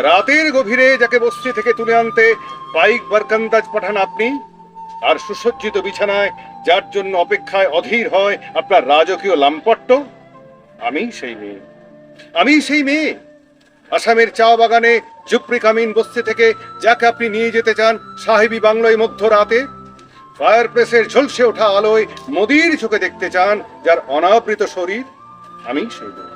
রাতের গভীরে যাকে বস্তি থেকে তুলে আনতে পাইক বারকান্দাজ পাঠান আপনি, আর সুসজ্জিত বিছানায় যার জন্য অপেক্ষায় অধীর হয় আপনার রাজকীয় লাম্পট্ট আমি সেই মেয়ে। আমি সেই মেয়ে। আসামের চা বাগানে জুপ্রি কামিন বস্তি থেকে যাকে আপনি নিয়ে যেতে চান সাহেবি বাংলায় মধ্য রাতে ফায়ার প্লেসের ঝলসে ওঠা আলোয় মোদির চোখে দেখতে চান যার অনাবৃত শরীর, আমি সেই মেয়ে।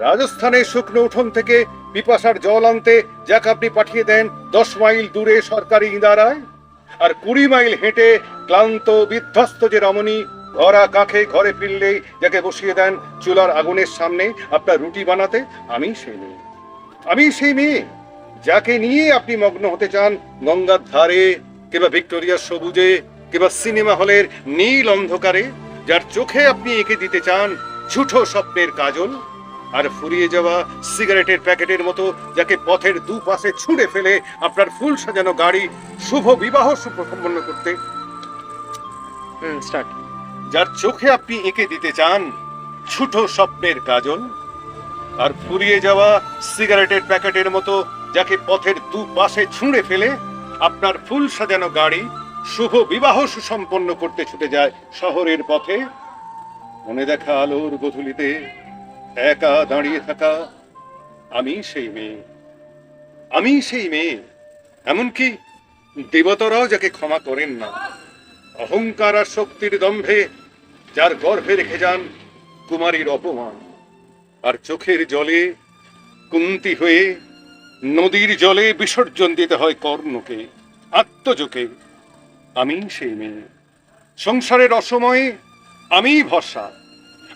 রাজস্থানের শুকনো উঠোন থেকে পিপাসার জল আনতে যাকে আপনি পাঠিয়ে দেন, দশ মাইল দূরে সরকারি ইদারায়। আর কুড়ি মাইল হেঁটে ক্লান্ত, বিধ্বস্ত যে রমণী ঘরা কাঁখে ঘরে ফিরলেই যাকে বসিয়ে দেন চুলার আগুনের সামনে আপনার রুটি বানাতে, আমি সেই মেয়ে। আমি সেই মেয়ে, যাকে নিয়ে আপনি মগ্ন হতে চান গঙ্গার ধারে, কিংবা ভিক্টোরিয়ার সবুজে, কিংবা সিনেমা হলের নীল অন্ধকারে, যার চোখে আপনি এঁকে দিতে চান ঝুঠো স্বপ্নের কাজল আর ফুরিয়ে যাওয়া সিগারেটের প্যাকেটের মতো যাকে পথের দুপাশে ছুঁড়ে ফেলে আপনার ফুল সাজানো গাড়ি শুভ বিবাহ সুপ্রসম্পন্ন করতে। স্টার্ট যার চোখে আপনি এঁকে দিতে চান ছোট স্বপ্নের কাজল আর ফুরিয়ে যাওয়া সিগারেটের প্যাকেটের মতো যাকে পথের দুপাশে ছুঁড়ে ফেলে আপনার ফুল সাজানো গাড়ি শুভ বিবাহ সুসম্পন্ন করতে ছুটে যায় শহরের পথে। মনে দেখা আলোর গধূলিতে একা দাঁড়িয়ে থাকা, আমি সেই মেয়ে। আমি সেই মেয়ে। এমনকি দেবতারাও যাকে ক্ষমা করেন না। অহংকার আর শক্তির দম্ভে যার গর্ভে রেখে যান কুমারীর অপমান। আর চোখের জলে কুন্তি হয়ে নদীর জলে বিসর্জন দিতে হয় কর্ণকে, আত্মজোকে। আমি সেই মেয়ে। সংসারের অসময়ে আমিই ভরসা।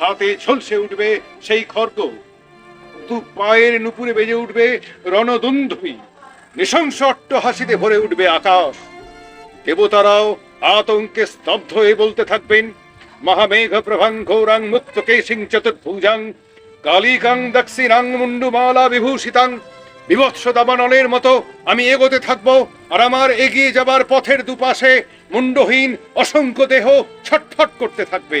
হাতে ঝলসে উঠবে সেই খর্গ দু পায়ের নুপুরে বেজে উঠবে রণদুন্ধুই নৃশংস অট্টহাসিতে ভরে উঠবে আকাশ। দেবতারাও আতঙ্কে স্তব্ধ হয়ে বলতে থাকবেন, মহামেঘ প্রভাং ঘোরাং মুক্ত কেশিং চতুর্ভুজাং, কালিকাং দক্ষিণাং মুন্ডুমালা বিভূষিতাং বিভৎস দাবানলের মতো আমি এগোতে থাকব আর আমার এগিয়ে যাবার পথের দুপাশে মুন্ডহীন অসংখ্য দেহ ছটফট করতে থাকবে।